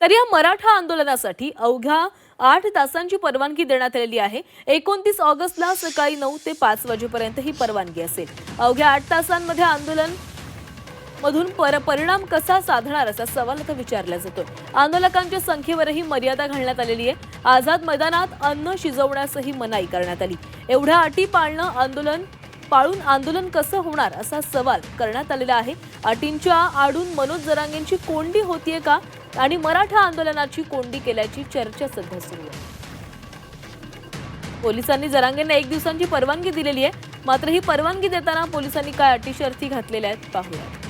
तर या मराठा आंदोलनासाठी अवघ्या आठ तासांची परवानगी देण्यात आलेली आहे. एकोणतीस ऑगस्टला सकाळी नऊ ते पाच वाजेपर्यंत ही परवानगी असेल. अवघ्या आठ तासांमध्ये आंदोलन मधून पर परिणाम कसा साधणार असा सवाल आता विचारला जातो. आंदोलकांच्या संख्येवरही मर्यादा घालण्यात आलेली आहे. आझाद मैदानात अन्न शिजवण्यासही मनाई करण्यात आली. एवढ्या अटी पाळणं आंदोलन पाळून आंदोलन कसं होणार असा सवाल करण्यात आलेला आहे. अटींच्या आडून मनोज जरांगेंची कोंडी होतीये का? आणि मराठा आंदोलनाची कोंडी केल्याची चर्चा सध्या सुरू आहे. पोलिसांनी जरांगेंना एक दिवसांची परवानगी दिलेली आहे. मात्र ही परवानगी देताना पोलिसांनी काय अटी शर्ती घातलेल्या आहेत पाहूया.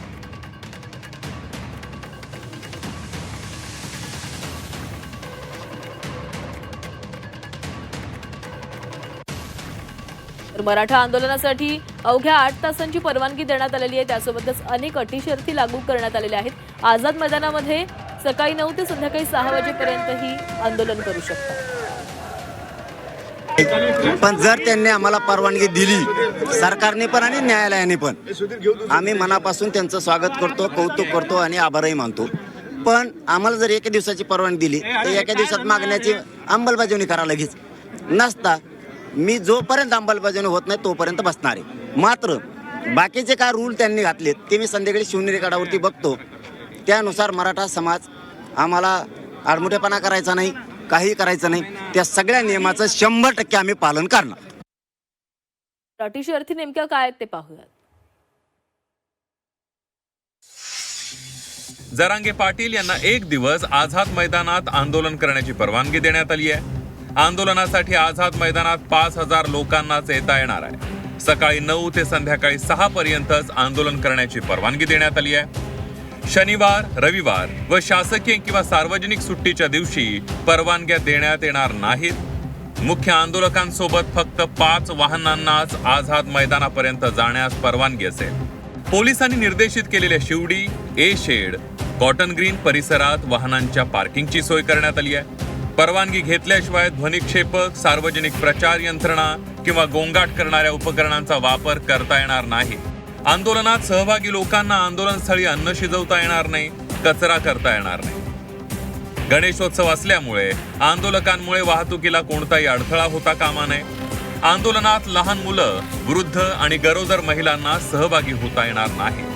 तर मराठा आंदोलनासाठी अवघ्या आठ तासांची परवानगी देण्यात आलेली आहे. त्यासोबतच अनेक अटी शर्ती लागू करण्यात आलेल्या आहेत. आझाद मैदानामध्ये सकाळी नऊ ते संध्याकाळी सहा वाजेपर्यंतही आंदोलन करू शकतात. पण जर त्यांनी आम्हाला परवानगी दिली सरकारने पण आणि न्यायालयाने पण आम्ही मनापासून त्यांचं स्वागत करतो कौतुक करतो आणि आभारही मानतो. पण आम्हाला जर एका दिवसाची परवानगी दिली तर एका दिवसात मागण्याची अंमलबजावणी करा लगेच. नसता मी जोपर्यंत अंमलबजावणी होत नाही तोपर्यंत बसणार आहे. मात्र बाकीचे काय रूल त्यांनी घातलेत ते मी संध्याकाळी शिवनेरी गडावरती बघतो. त्यानुसार मराठा समाज आम्हाला आडमुठेपणा करायचा नाही काही करायचं नाही. त्या सगळ्या नियमाचं शंभर टक्के आम्ही पालन करणार. शर्ती नेमक्या काय आहेत ते पाहूयात. जरांगे पाटील यांना एक दिवस आझाद मैदानात आंदोलन करण्याची परवानगी देण्यात आली आहे. आंदोलनासाठी आझाद मैदानात पाच हजार लोकांनाच येता येणार आहे. सकाळी नऊ ते संध्याकाळी सहा पर्यंतच आंदोलन करण्याची परवानगी देण्यात आली आहे. शनिवार रविवार व शासकीय किंवा सार्वजनिक सुट्टीच्या दिवशी परवानग्या देण्यात येणार नाहीत. मुख्य आंदोलकांसोबत फक्त पाच वाहनांनाच आझाद मैदानापर्यंत जाण्यास परवानगी असेल. पोलिसांनी निर्देशित केलेल्या Sewri A shed cotton green परिसरात वाहनांच्या पार्किंगची सोय करण्यात आली आहे. परवानगी घेतल्याशिवाय ध्वनिक्षेपक सार्वजनिक प्रचार यंत्रणा किंवा गोंगाट करणाऱ्या उपकरणांचा वापर करता येणार नाही. आंदोलनात सहभागी लोकांना आंदोलनस्थळी अन्न शिजवता येणार नाही कचरा करता येणार नाही. गणेशोत्सव असल्यामुळे आंदोलकांमुळे वाहतुकीला कोणताही अडथळा होता कामा नये. आंदोलनात लहान मुलं वृद्ध आणि गरोदर महिलांना सहभागी होता येणार नाही.